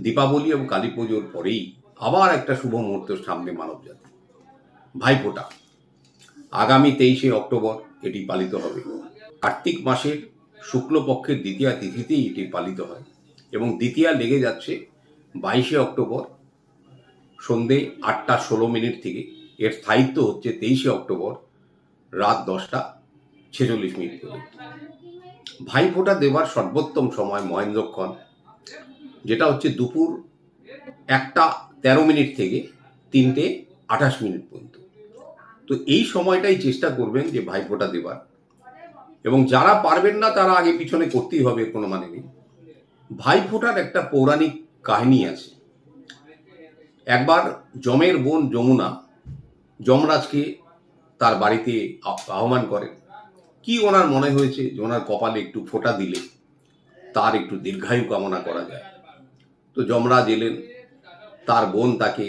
দীপাবলি এবং কালী পুজোর পরেই আবার একটা শুভ মুহূর্ত সামনে মানবজাতি। ভাইফোঁটা। আগামী তেইশে অক্টোবর এটি পালিত হবে। কার্তিক মাসের শুক্লপক্ষের দ্বিতীয়া তিথিতেই এটি পালিত হয় এবং দ্বিতীয়া লেগে যাচ্ছে বাইশে অক্টোবর সন্ধে আটটা ষোলো মিনিট থেকে। এর স্থায়িত্ব হচ্ছে তেইশে অক্টোবর রাত দশটা ছেচল্লিশ মিনিট পর্যন্ত। ভাইফোঁটা দেওয়ার সর্বোত্তম সময় মহেন্দ্রক্ষণ যেটা হচ্ছে দুপুর একটা তেরো মিনিট থেকে তিনটে আঠাশ মিনিট পর্যন্ত। তো এই সময়টাই চেষ্টা করবেন যে ভাইফোঁটা দেবার। এবং যারা পারবেন না, তারা আগে পিছনে করতেই হবে, কোনো মানে নেই। ভাইফোঁটার একটা পৌরাণিক কাহিনী আছে। একবার যমের বোন যমুনা যমরাজকে তার বাড়িতে আহ- আহ্বান করেন কি ওনার মনে হয়েছে যে ওনার কপালে একটু ফোঁটা দিলে তার একটু দীর্ঘায়ু কামনা করা যায়? তো যমরাজ এলেন। তার বোন তাকে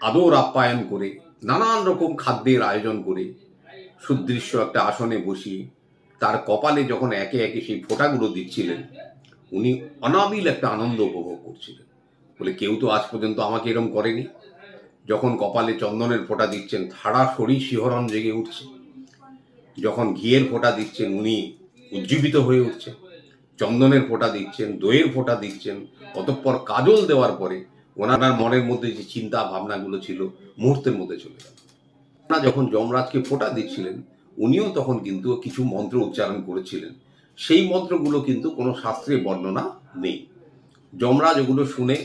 আদর আপ্যায়ন করে, নানান রকম খাদ্যের আয়োজন করে, সুদৃশ্য একটা আসনে বসিয়ে তার কপালে যখন একে একে সেই ফোঁটাগুলো দিচ্ছিলেন, উনি অনাবিল একটা আনন্দ উপভোগ করছিলেন। বলে, কেউ তো আজ পর্যন্ত আমাকে এরম করেনি। যখন কপালে চন্দনের ফোঁটা দিচ্ছেন সারা শরীর শিহরণ জেগে উঠছে। যখন ঘিয়ের ফোঁটা দিচ্ছেন, উনি উজ্জীবিত হয়ে উঠছেন। চন্দনের ফোঁটা দিচ্ছেন, দইয়ের ফোঁটা দিচ্ছেন, অতঃপর কাজল দেওয়ার পরে ওনার মনের মধ্যে যে চিন্তা ভাবনাগুলো ছিল মুহূর্তের মধ্যে চলে গেল। না যখন যমরাজকে ফোঁটা দিচ্ছিলেন, উনিও তখন কিন্তু কিছু মন্ত্র উচ্চারণ করেছিলেন। সেই মন্ত্রগুলো কিন্তু কোনো শাস্ত্রে বর্ণনা নেই। যমরাজ ওগুলো শুনে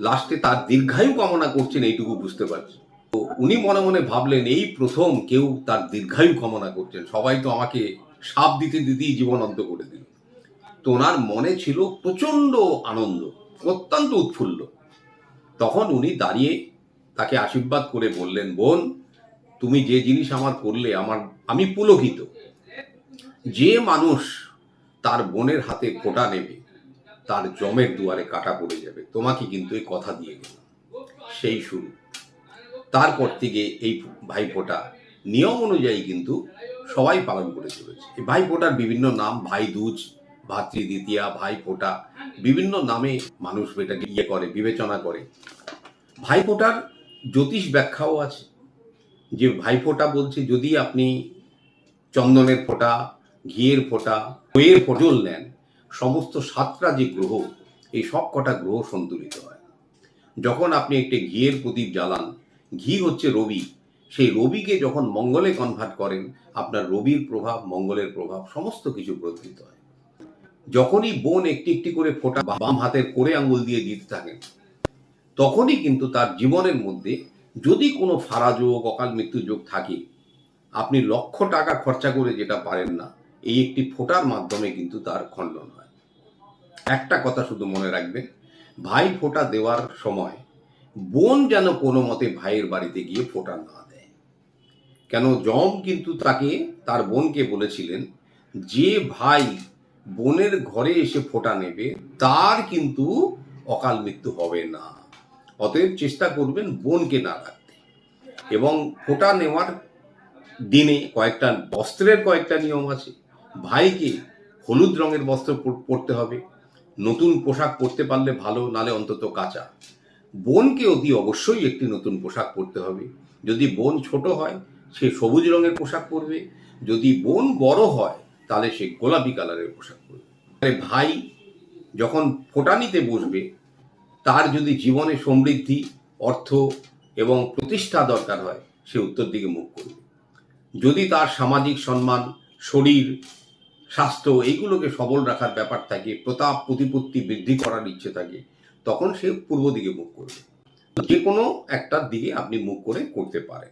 লাস্টে তার দীর্ঘায়ু কামনা করছেন, এইটুকু বুঝতে পারছি। তো উনি মনে মনে ভাবলেন, এই প্রথম কেউ তার দীর্ঘায়ু কামনা করছেন। সবাই তো আমাকে সাপ দিতে দিতেই জীবন অন্ত করে দিল। তো ওনার মনে ছিল প্রচণ্ড আনন্দ, অত্যন্ত উৎফুল্ল। তখন উনি দাঁড়িয়ে তাকে আশীর্বাদ করে বললেন, বোন, তুমি যে জিনিস আমার করলে, আমার, আমি পুলকিত। যে মানুষ তার বোনের হাতে ফোঁটা নেবে, তার জমের দুয়ারে কাটা পড়ে যাবে। তোমাকে কিন্তু এই কথা দিয়ে গেলাম সেই শুরু। তারপর থেকে এই ভাইফোঁটা নিয়ম অনুযায়ী কিন্তু সবাই পালন করে চলেছে। এই ভাইফোঁটার বিভিন্ন নাম ভাই দুজ ভাতৃ দ্বিতীয়া ভাইফোঁটা, বিভিন্ন নামে মানুষ এটাকে ইয়ে করে, বিবেচনা করে। ভাইফোঁটার জ্যোতিষ ব্যাখ্যাও আছে। যে ভাইফোঁটা বলছে, যদি আপনি চন্দনের ফোঁটা, ঘিয়ের ফোঁটা বইয়ের ফজল নেন, সমস্ত সাতটা যে গ্রহ, এই সব কটা গ্রহ সন্তুলিত হয়। যখন আপনি একটি ঘিয়ের প্রদীপ জ্বালান, ঘি হচ্ছে রবি। সেই রবিকে যখন মঙ্গলে কনভার্ট করেন, আপনার রবির প্রভাব, মঙ্গলের প্রভাব, সমস্ত কিছু প্রকৃত হয়। যখনই বোন একটি একটি করে ফোঁটা বাম হাতের করে আঙ্গুল দিয়ে দিতে থাকেন তখনই কিন্তু তার জীবনের মধ্যে যদি কোনো ফারা যোগ, অকাল মৃত্যু যোগ থাকে, আপনি লক্ষ টাকা খরচা করে যেটা পারেন না, এই একটি ফোটার মাধ্যমে কিন্তু তার খণ্ডন হয়। একটা কথা শুধু মনে রাখবেন, ভাই ফোঁটা দেওয়ার সময় বোন যেন কোনো মতে ভাইয়ের বাড়িতে গিয়ে ফোঁটা না দেয়। কেন, যম কিন্তু তাকে, তার বোনকে বলেছিলেন, যে ভাই বোনের ঘরে এসে ফোঁটা নেবে, তার কিন্তু অকাল মৃত্যু হবে না। অতএব চেষ্টা করবেন বোনকে না রাখতে। এবং ফোঁটা নেওয়ার দিনে কয়েকটা বস্ত্রের কয়েকটা নিয়ম আছে। ভাইকে হলুদ রঙের বস্ত্র পর- পরতে হবে। নতুন পোশাক পরতে পারলে ভালো, নালে অন্তত কাঁচা। বোনকে অতি অবশ্যই একটি নতুন পোশাক পরতে হবে। যদি বোন ছোট হয়, সে সবুজ রঙের পোশাক পরবে। যদি বোন বড় হয় তাহলে সে গোলাপি কালারের পোশাক পরবে। তাহলে ভাই, যখন ফোঁটা নিতে বসবে, তার যদি জীবনে সমৃদ্ধি, অর্থ এবং প্রতিষ্ঠা দরকার হয়, সে উত্তর দিকে মুখ করবে। যদি তার সামাজিক সম্মান, শরীর, স্বাস্থ্য এইগুলোকে সবল রাখার ব্যাপার থাকে, প্রতাপ, প্রতিপত্তি বৃদ্ধি করার ইচ্ছে থাকে, তখন সে পূর্ব দিকে মুখ করবে। যে কোনো একটার দিকে আপনি মুখ করে করতে পারেন।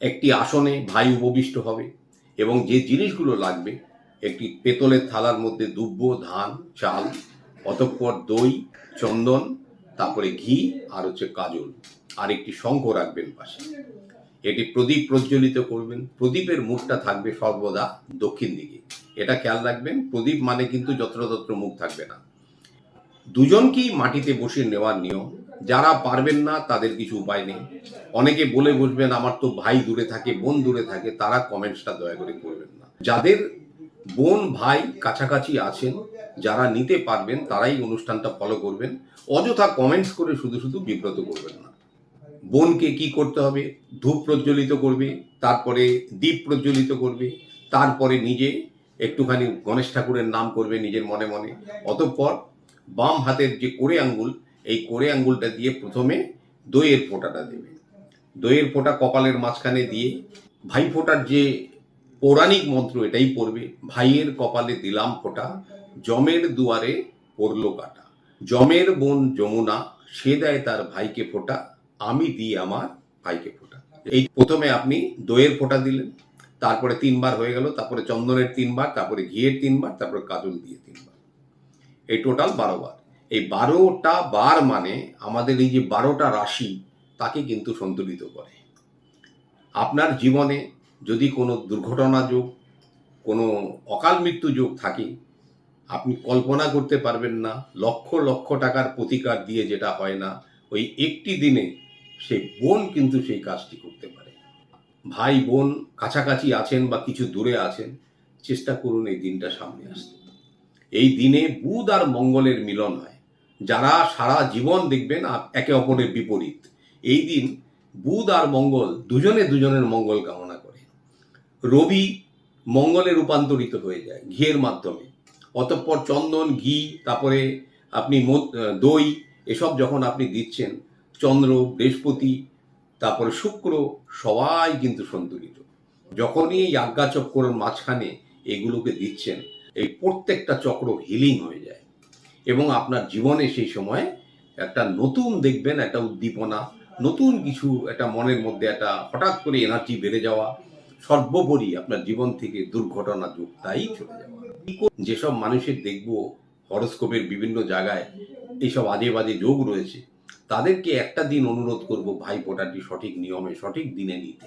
একটি আসনে ভাই উপবিষ্ট হবে। এবং যে জিনিসগুলো লাগবে, একটি পেতলের থালার মধ্যে দুব্য ধান, চাল, অতঃপর দই, চন্দন, তারপরে ঘি, আর হচ্ছে কাজল। আর একটি শঙ্খ রাখবেন পাশে। এটি প্রদীপ প্রজ্বলিত করবেন। প্রদীপের মুখটা থাকবে সর্বদা দক্ষিণ দিকে। এটা খেয়াল রাখবেন, প্রদীপ মানে কিন্তু যত্রতত্র মুখ থাকবে না। দুজনকেই মাটিতে বসে নেওয়ার নিয়ম যারা পারবেন না, তাদের কিছু উপায় নেই। অনেকে বলে বসবেন, আমার তো ভাই দূরে থাকে, বোন দূরে থাকে। তারা কমেন্টসটা দয়া করে করবেন না। যাদের বোন, ভাই কাছাকাছি আছেন, যারা নিতে পারবেন, তারাই অনুষ্ঠানটা ফলো করবেন। অযথা কমেন্টস করে শুধু শুধু বিব্রত করবেন না। বোনকে কি করতে হবে? ধূপ প্রজ্বলিত করবে, তারপরে দীপ প্রজ্বলিত করবে, তারপরে নিজে একটুখানি গণেশ ঠাকুরের নাম করবে নিজের মনে মনে। অতঃপর বাম হাতের যে কোড়ে আঙ্গুল এই কোড়ে আঙ্গুলটা দিয়ে প্রথমে দইয়ের ফোঁটাটা দেবে। দইয়ের ফোঁটা কপালের মাঝখানে দিয়ে ভাই ফোঁটার যে পৌরাণিক মন্ত্র এটাই পড়বে, ভাইয়ের কপালে দিলাম ফোঁটা, জমের দুয়ারে পড়ল কাটা। জমের বোন যমুনা, সে দেয় তার ভাইকে ফোঁটা, আমি দিই আমার ভাইকে ফোঁটা। এই প্রথমে আপনি দইয়ের ফোঁটা দিলেন, তারপরে তিনবার হয়ে গেল, তারপরে চন্দনের তিনবার, তারপরে ঘিয়ের তিনবার, তারপরে কাজল দিয়ে তিনবার। এই টোটাল বারো বার। এই বারোটা বার মানে আমাদের এই যে বারোটা রাশি, তাকে কিন্তু সন্তুলিত করে। আপনার জীবনে যদি কোনো দুর্ঘটনা যোগ, কোনো অকাল মৃত্যু যোগ থাকে, আপনি কল্পনা করতে পারবেন না, লক্ষ লক্ষ টাকার প্রতিকার দিয়ে যেটা হয় না, ওই একটি দিনে সে বোন কিন্তু সেই কাজটি করতে পারে। ভাই বোন কাছাকাছি আছেন বা কিছু দূরে আছেন, চেষ্টা করুন এই দিনটা সামনে আসতে। এই দিনে বুধ আর মঙ্গলের মিলন হয়। যারা সারা জীবন দেখবেন একে অপরের বিপরীত। এই দিন বুধ আর মঙ্গল দুজনে দুজনের মঙ্গল কামনা করে। রবি মঙ্গলে রূপান্তরিত হয়ে যায় ঘিয়ের মাধ্যমে। অতঃপর চন্দন, ঘি, তারপরে আপনি দই, এসব যখন আপনি দিচ্ছেন, চন্দ্র, বৃহস্পতি, তারপরে শুক্র, সবাই কিন্তু সন্তুলিত। যখনই এই আজ্ঞা চক্রের মাঝখানে এগুলোকে দিচ্ছেন, এই প্রত্যেকটা চক্র হিলিং হয়ে যায়। এবং আপনার জীবনে সেই সময় একটা নতুন দেখবেন, একটা উদ্দীপনা, নতুন কিছু, একটা মনের মধ্যে একটা হঠাৎ করে এনার্জি বেড়ে যাওয়া, সর্বোপরি আপনার জীবন থেকে দুর্ঘটনা যুক্তাই চলে যাওয়া। যেসব মানুষের দেখব হরস্কোপের বিভিন্ন জায়গায় এইসব আজে বাজে যোগ রয়েছে, তাদেরকে একটা দিন অনুরোধ করব ভাই ফোঁটাটি সঠিক নিয়মে, সঠিক দিনে নিতে।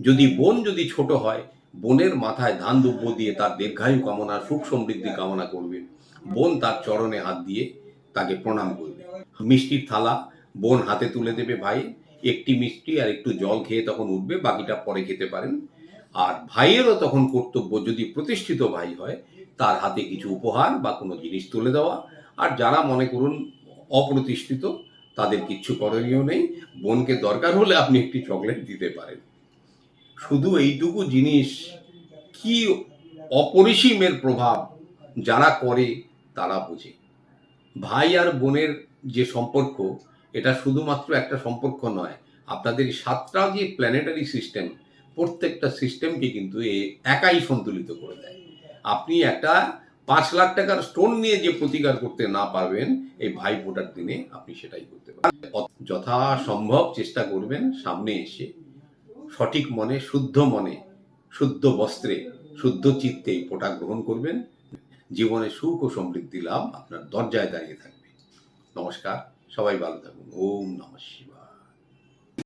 যদি বোন যদি ছোট হয়, বোনের মাথায় ধান দুব্য দিয়ে তার দীর্ঘায়ু কামনা, সুখ সমৃদ্ধি কামনা করবে বোন তার চরণে হাত দিয়ে তাকে প্রণাম করবে। মিষ্টির থালা বোন হাতে তুলে দেবে ভাই। একটি মিষ্টি আর একটু জল খেয়ে তখন উঠবে, বাকিটা পরে খেতে পারেন। আর ভাইয়েরও তখন কর্তব্য, যদি প্রতিষ্ঠিত ভাই হয়, তার হাতে কিছু উপহার বা কোনো জিনিস তুলে দেওয়া। আর যারা মনে করুন অপ্রতিষ্ঠিত, তাদের কিচ্ছু করণীয় নেই। বোনকে দরকার হলে আপনি একটি চকলেট দিতে পারেন। শুধু এইটুকু জিনিস, কি অপরিসীমের প্রভাব যারা করে তারা বোঝে। ভাই আর বোনের যে সম্পর্ক, এটা শুধুমাত্র একটা সম্পর্ক নয়, আপনাদের সাতটা যে প্ল্যানেটারি সিস্টেম প্রত্যেকটা সিস্টেমকে কিন্তু এ একাই সন্তুলিত করে দেয়। আপনি একটা পাঁচ লাখ টাকার স্টোন নিয়ে যে প্রতিকার করতে না পারবেন, এই ভাই ফোটার দিনে আপনি সেটাই করতে পারবেন। যথাসম্ভব চেষ্টা করবেন সামনে এসে, সঠিক মনে, শুদ্ধ মনে, শুদ্ধ বস্ত্রে, শুদ্ধ চিত্তে ফোঁটা গ্রহণ করবেন। জীবনে সুখ ও সমৃদ্ধি লাভ আপনার দরজায় দাঁড়িয়ে থাকবে। নমস্কার, সবাই ভালো থাকুন। ওম নমঃ